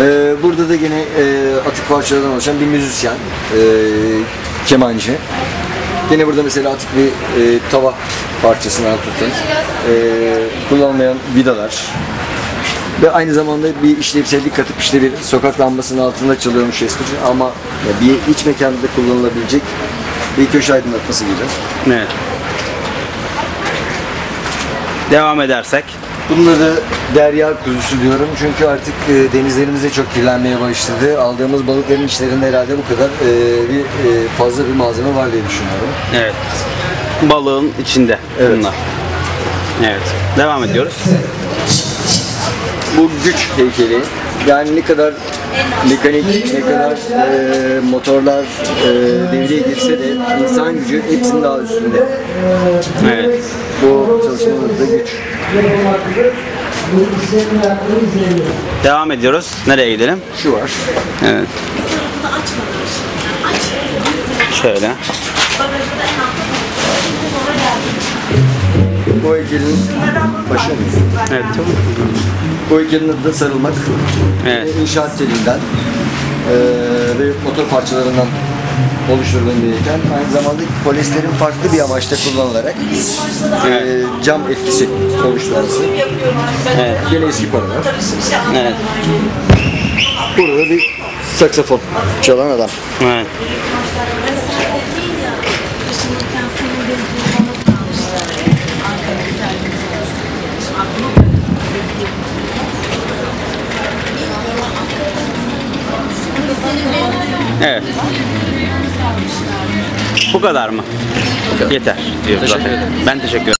Ee, burada da yine e, atık parçalardan oluşan bir müzisyen, e, kemancı. Yine burada mesela atık bir e, tava parçasından tutun. E, kullanılmayan vidalar. Ve aynı zamanda bir işlevsellik katıp işte bir sokak lambasının altında çalıyormuş eskici ama bir iç mekanda kullanılabilecek bir köşe aydınlatması gibi. Evet. Devam edersek. Bunları derya kuzusu diyorum çünkü artık e, denizlerimiz de çok kirlenmeye başladı. Aldığımız balıkların içlerinde herhalde bu kadar e, bir e, fazla bir malzeme var diye düşünüyorum. Evet. Balığın içinde Evet. bunlar. Evet. Devam ediyoruz. Bu güç heykeli yani ne kadar mekanik, ne kadar e, motorlar e, devreye girse de insan gücü hepsinin daha üstünde. Evet. Bu çalışmanın adı da güç. Devam ediyoruz. Nereye gidelim? Şu var. Evet. Şöyle. Bu heykelin başı? Evet. Bu heykelin adı da sarılmak. Evet. İnşaat telinden eee ve motor parçalarından oluşturulan bir heykel. Aynı zamanda polyesterin farklı bir amaçta kullanılarak eee, cam etkisi oluşturması. Evet. Yine eski paralar. Evet. Burada bir saksafon çalan adam. Evet. Evet. Bu kadar mı? Yeter diyor Teşekkür zaten. ederim. Ben teşekkür ederim.